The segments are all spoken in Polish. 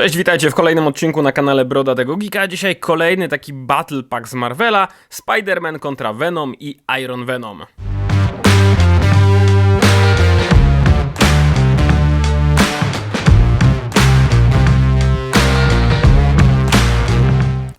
Cześć, witajcie w kolejnym odcinku na kanale Broda tego Geeka. Dzisiaj kolejny taki Battle Pack z Marvela, Spider-Man kontra Venom i Iron Venom.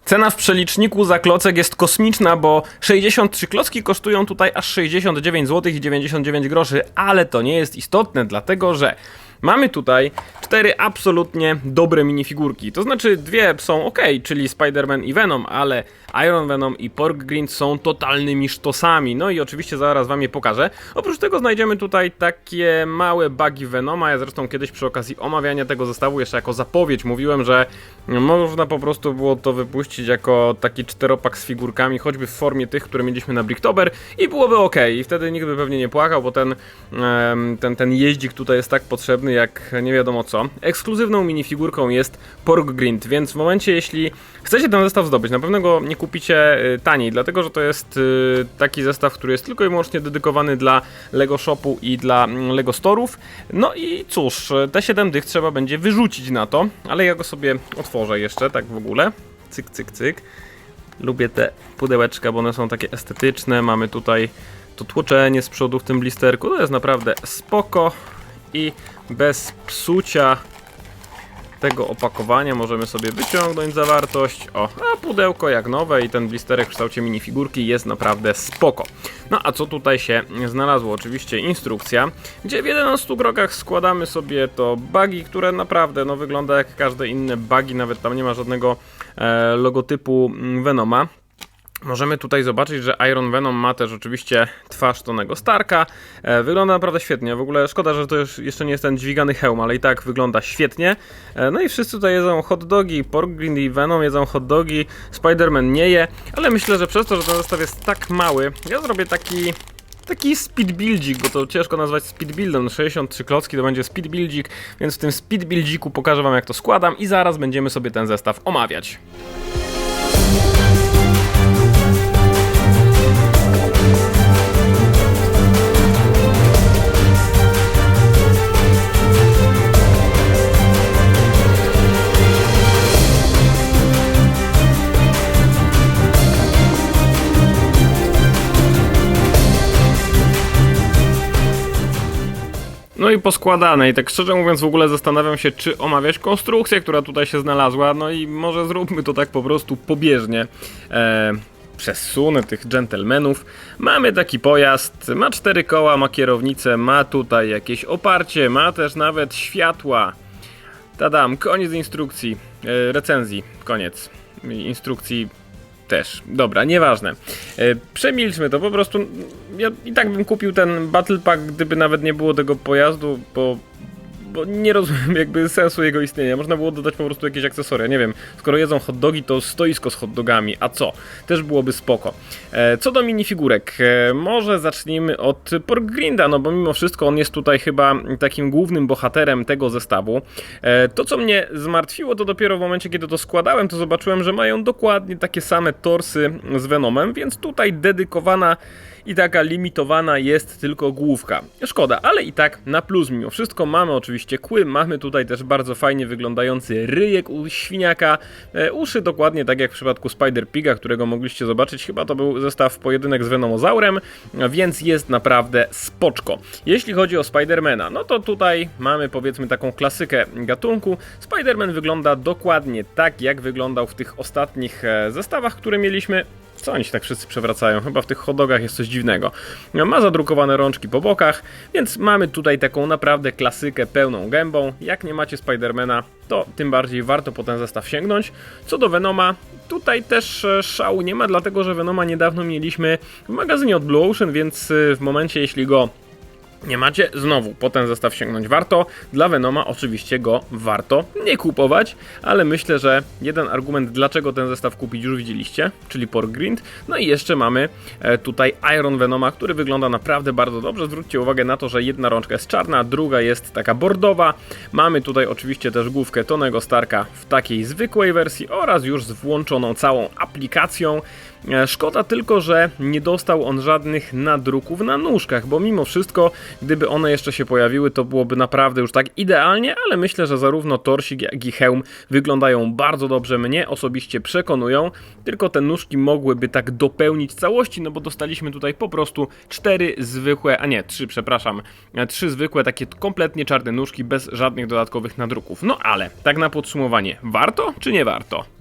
Cena w przeliczniku za klocek jest kosmiczna, bo 63 klocki kosztują tutaj aż 69 zł i 99 groszy, ale to nie jest istotne, dlatego że mamy tutaj cztery absolutnie dobre minifigurki. To znaczy dwie są ok, czyli Spider-Man i Venom, ale Iron Venom i Pork Grind są totalnymi sztosami. No i oczywiście zaraz wam je pokażę. Oprócz tego znajdziemy tutaj takie małe bugi Venoma. Ja zresztą kiedyś przy okazji omawiania tego zestawu jeszcze jako zapowiedź mówiłem, że można po prostu było to wypuścić jako taki czteropak z figurkami, choćby w formie tych, które mieliśmy na Bricktober i byłoby ok. I wtedy nikt by pewnie nie płakał, bo ten, ten, ten jeździk tutaj jest tak potrzebny jak nie wiadomo co. Ekskluzywną minifigurką jest Pork Grind, więc w momencie jeśli chcecie ten zestaw zdobyć, na pewno go nie kupicie y, taniej, dlatego że to jest y, taki zestaw, który jest tylko i wyłącznie dedykowany dla Lego Shopu i dla mm, Lego Storów. No i cóż, te 7 dych trzeba będzie wyrzucić na to, ale ja go sobie otworzę jeszcze tak w ogóle. Cyk, cyk, cyk. Lubię te pudełeczka, bo one są takie estetyczne. Mamy tutaj to tłoczenie z przodu w tym blisterku. To jest naprawdę spoko i bez psucia tego opakowania możemy sobie wyciągnąć zawartość. O, a pudełko jak nowe i ten blisterek w kształcie minifigurki jest naprawdę spoko. No a co tutaj się znalazło? Oczywiście instrukcja, gdzie w 11 krokach składamy sobie to bagi, które naprawdę no, wygląda jak każde inne bagi, nawet tam nie ma żadnego e, logotypu mm, Venoma. Możemy tutaj zobaczyć, że Iron Venom ma też oczywiście twarz Tonego Starka. E, wygląda naprawdę świetnie. W ogóle szkoda, że to już jeszcze nie jest ten dźwigany hełm, ale i tak wygląda świetnie. E, no i wszyscy tutaj jedzą hot dogi. Pork Grind i Venom jedzą hot dogi. Spider-Man nie je, ale myślę, że przez to, że ten zestaw jest tak mały, ja zrobię taki taki speed buildzik, bo to ciężko nazwać speed buildem. 63 klocki to będzie speed buildzik, więc w tym speed buildziku pokażę wam jak to składam i zaraz będziemy sobie ten zestaw omawiać. I poskładane. I tak szczerze mówiąc, w ogóle zastanawiam się, czy omawiać konstrukcję, która tutaj się znalazła. No i może zróbmy to tak po prostu pobieżnie. Eee, przesunę tych dżentelmenów. Mamy taki pojazd, ma cztery koła, ma kierownicę, ma tutaj jakieś oparcie, ma też nawet światła. Tadam, koniec instrukcji, e, recenzji, koniec. Instrukcji też. Dobra, nieważne. E, przemilczmy to, po prostu ja i tak bym kupił ten Battle Pack, gdyby nawet nie było tego pojazdu, bo bo nie rozumiem jakby sensu jego istnienia. Można było dodać po prostu jakieś akcesoria. Nie wiem, skoro jedzą hot dogi, to stoisko z hot dogami, a co? Też byłoby spoko. E, co do minifigurek, e, może zacznijmy od Pork Grinda, no bo mimo wszystko on jest tutaj chyba takim głównym bohaterem tego zestawu. E, to, co mnie zmartwiło, to dopiero w momencie, kiedy to składałem, to zobaczyłem, że mają dokładnie takie same torsy z Venomem, więc tutaj dedykowana i taka limitowana jest tylko główka. Szkoda, ale i tak na plus mimo wszystko mamy oczywiście kły, mamy tutaj też bardzo fajnie wyglądający ryjek u świniaka, e, uszy dokładnie tak jak w przypadku Spider Piga, którego mogliście zobaczyć, chyba to był zestaw pojedynek z Venomozaurem, więc jest naprawdę spoczko. Jeśli chodzi o Spidermana, no to tutaj mamy powiedzmy taką klasykę gatunku. Spiderman wygląda dokładnie tak jak wyglądał w tych ostatnich e, zestawach, które mieliśmy co oni się tak wszyscy przewracają? Chyba w tych hodogach jest coś dziwnego. Ma zadrukowane rączki po bokach, więc mamy tutaj taką naprawdę klasykę pełną gębą. Jak nie macie Spidermana, to tym bardziej warto po ten zestaw sięgnąć. Co do Venoma, tutaj też e, szału nie ma, dlatego że Venoma niedawno mieliśmy w magazynie od Blue Ocean, więc e, w momencie jeśli go nie macie, znowu po ten zestaw sięgnąć warto. Dla Venoma oczywiście go warto nie kupować, ale myślę, że jeden argument, dlaczego ten zestaw kupić już widzieliście, czyli Pork Grind. No i jeszcze mamy e, tutaj Iron Venoma, który wygląda naprawdę bardzo dobrze. Zwróćcie uwagę na to, że jedna rączka jest czarna, druga jest taka bordowa. Mamy tutaj oczywiście też główkę Tonego Starka w takiej zwykłej wersji oraz już z włączoną całą aplikacją. E, Szkoda tylko, że nie dostał on żadnych nadruków na nóżkach, bo mimo wszystko, gdyby one jeszcze się pojawiły, to byłoby naprawdę już tak idealnie, ale myślę, że zarówno torsik, jak i hełm wyglądają bardzo dobrze, mnie osobiście przekonują, tylko te nóżki mogłyby tak dopełnić całości, no bo dostaliśmy tutaj po prostu cztery zwykłe, a nie, trzy, przepraszam, e, trzy zwykłe takie kompletnie czarne nóżki bez żadnych dodatkowych nadruków. No ale, tak na podsumowanie, warto czy nie warto?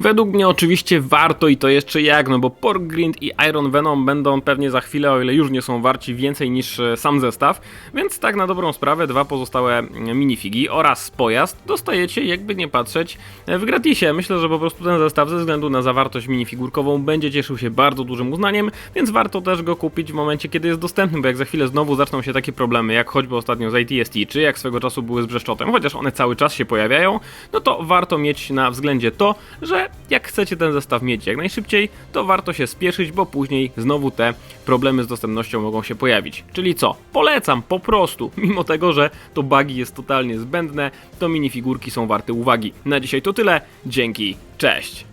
Według mnie oczywiście warto i to jeszcze jak, no bo Pork Grind i Iron Venom będą pewnie za chwilę, o ile już nie są warci więcej niż e, sam zestaw, więc tak na dobrą sprawę dwa pozostałe minifigi oraz pojazd dostajecie jakby nie patrzeć e, w gratisie. Myślę, że po prostu ten zestaw ze względu na zawartość minifigurkową będzie cieszył się bardzo dużym uznaniem, więc warto też go kupić w momencie kiedy jest dostępny, bo jak za chwilę znowu zaczną się takie problemy, jak choćby ostatnio z ITST, czy jak swego czasu były z Brzeszczotem, chociaż one cały czas się pojawiają, no to warto mieć na względzie to, że jak chcecie ten zestaw mieć jak najszybciej, to warto się spieszyć, bo później znowu te problemy z dostępnością mogą się pojawić. Czyli co? Polecam po prostu, mimo tego, że to bugi jest totalnie zbędne, to minifigurki są warte uwagi. Na dzisiaj to tyle, dzięki, cześć!